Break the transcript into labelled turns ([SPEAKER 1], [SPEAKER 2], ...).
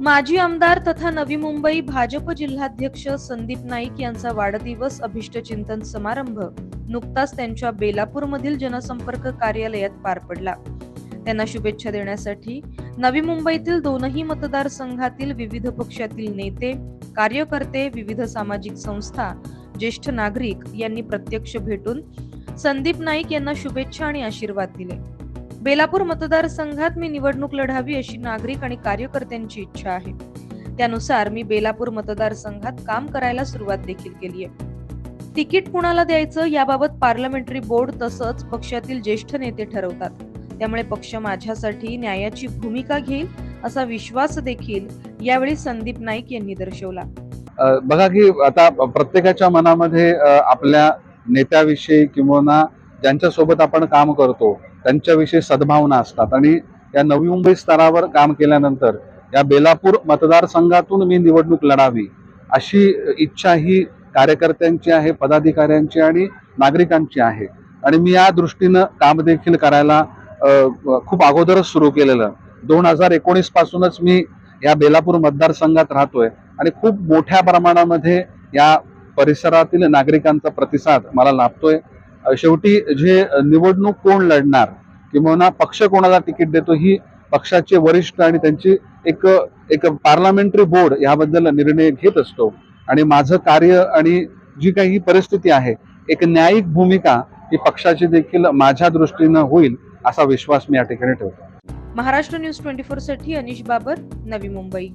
[SPEAKER 1] माजी आमदार तथा नवी मुंबई भाजप जिल्हाध्यक्ष संदीप नाईक यांचा वाढदिवस अभिष्ट चिंतन समारंभ. नुकताच त्यांच्या बेलापूरमधील जनसंपर्क कार्यालयात पार पडला. त्यांना शुभेच्छा देण्यासाठी नवी मुंबईतील दोनही मतदारसंघातील विविध पक्षातील नेते कार्यकर्ते विविध सामाजिक संस्था ज्येष्ठ नागरिक यांनी प्रत्यक्ष भेटून संदीप नाईक यांना शुभेच्छा आणि आशीर्वाद दिले. बेलापूर मतदारसंघात मी निवडणूक लढावी अशी नागरिक आणि कार्यकर्त्यांची इच्छा आहे. त्यानुसार मी बेलापूर मतदारसंघात काम करायला सुरुवात देखील केली आहे. तिकीट कुणाला द्यायचं याबाबत पार्लमेंटरी बोर्ड तसंच पक्षातील ज्येष्ठ नेते ठरवतात. त्यामुळे पक्ष माझ्यासाठी न्यायाची भूमिका घेईल असा विश्वास देखील यावेळी संदीप नाईक यांनी दर्शवला.
[SPEAKER 2] बघा की आता प्रत्येकाच्या मनामध्ये आपल्या नेत्याविषयी किंवा ज्यांच्यासोबत आपण काम करतो त्यांच्याविषयी सद्भावना असतात. आणि या नवी मुंबई स्तरावर काम केल्यानंतर या बेलापूर मतदारसंघातून मी निवडणूक लढावी अशी इच्छा ही कार्यकर्त्यांची आहे पदाधिकाऱ्यांची आणि नागरिकांची आहे. आणि मी या दृष्टीनं काम देखील करायला खूप अगोदरच सुरू केलेलं. दोन हजार एकोणीस पासूनच मी या बेलापूर मतदारसंघात राहतोय आणि खूप मोठ्या प्रमाणामध्ये या परिसरातील नागरिकांचा प्रतिसाद मला लाभतोय. शेवटी जे निवडणूक कोण लढणार किंवा पक्ष कोणाला तिकीट देतो ही पक्षाचे वरिष्ठ आणि त्यांची एक एक पार्लमेंटरी बोर्ड याबद्दल निर्णय घेत असतो. आणि माझं कार्य आणि जी काही परिस्थिती आहे एक न्यायिक भूमिका ही पक्षाची देखील माझ्या दृष्टीनं होईल असा विश्वास मी या ठिकाणी ठेवतो.
[SPEAKER 1] महाराष्ट्र न्यूज ट्वेंटी फोरसाठी अनिश बाबर नवी मुंबई.